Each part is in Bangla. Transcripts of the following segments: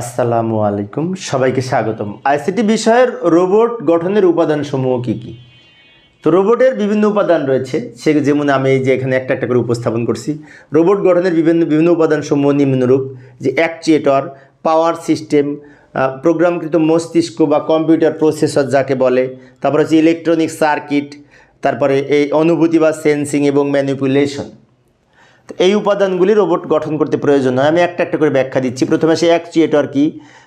আসসালামু আলাইকুম, সবাইকে স্বাগতম। আইসিটি বিষয়ের রোবট গঠনের উপাদানসমূহ কি কি? তো রোবটের বিভিন্ন উপাদান রয়েছে, সে যেমন আমি এই যে এখানে একটা একটা করে উপস্থাপন করছি। রোবট গঠনের বিভিন্ন বিভিন্ন উপাদানসমূহ নিম্নরূপ, যে অ্যাকচুয়েটর, পাওয়ার সিস্টেম প্রোগ্রামকৃত মস্তিষ্ক বা কম্পিউটার প্রসেসর যাকে বলে, তারপর হচ্ছে ইলেকট্রনিক সার্কিট, তারপরে এই অনুভূতি বা সেন্সিং এবং ম্যানিপুলেশন। এই উপাদানগুলি রোবট গঠন করতে প্রয়োজন হয়। আমি একটা একটা করে ব্যাখ্যা দিচ্ছি। প্রথমে সে অ্যাকচুয়েটর কি?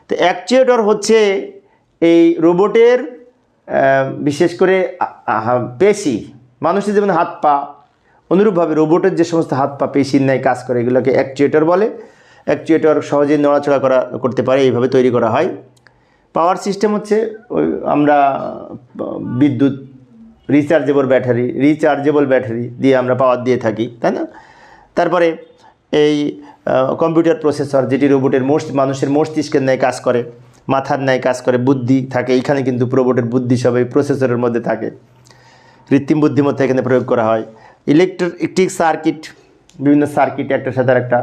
তো অ্যাকচুয়েটর হচ্ছে এই রোবটের বিশেষ করে পেশি। মানুষের যেমন হাত পা, অনুরূপভাবে রোবটের যে সমস্ত হাত পা পেশির ন্যায় কাজ করে, এগুলোকে অ্যাকচুয়েটর বলে। অ্যাকচুয়েটর সহজে নড়াচড়া করা, করতে পারে, এইভাবে তৈরি করা হয়। পাওয়ার সিস্টেম হচ্ছে ওই আমরা, বিদ্যুৎ রিচার্জেবল ব্যাটারি রিচার্জেবল ব্যাটারি দিয়ে আমরা পাওয়ার দিয়ে থাকি, তাই না? তারপরে এই কম্পিউটার প্রসেসর যেটি রোবটের মস্তি, মানুষের মস্তিষ্কের ন্যায় কাজ করে, মাথার ন্যায় কাজ করে, বুদ্ধি থাকে এখানে কিন্তু রোবটের বুদ্ধি সব এই প্রসেসরের মধ্যে থাকে। কৃত্রিম বুদ্ধিমত্তা এখানে প্রয়োগ করা হয়। ইলেকট্রিক সার্কিট বিভিন্ন সার্কিট একটার সাথে একটা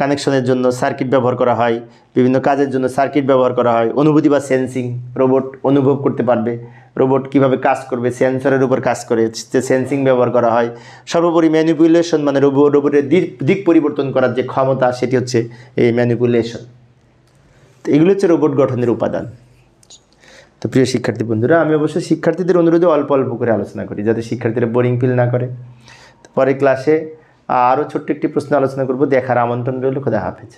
কানেকশনের জন্য সার্কিট ব্যবহার করা হয়, বিভিন্ন কাজের জন্য সার্কিট ব্যবহার করা হয়। অনুভূতি বা সেন্সিং, রোবট অনুভব করতে পারবে। রোবট কীভাবে কাজ করবে, সেন্সরের উপর কাজ করে সেন্সিং ব্যবহার করা হয়। সর্বোপরি ম্যানিপুলেশন মানে রোবো, রোবটের দিক দিক পরিবর্তন করার যে ক্ষমতা, সেটি হচ্ছে এই ম্যানিপুলেশন। তো এগুলো হচ্ছে রোবট গঠনের উপাদান। তো প্রিয় শিক্ষার্থী বন্ধুরা, আমি অবশ্যই শিক্ষার্থীদের অনুরোধে অল্প অল্প করে আলোচনা করি, যাতে শিক্ষার্থীরা বোরিং ফিল না করে। পরে ক্লাসে আরও ছোট্ট একটি প্রশ্ন আলোচনা করব। দেখার আমন্ত্রণ রইল। খোদা হাফেজ।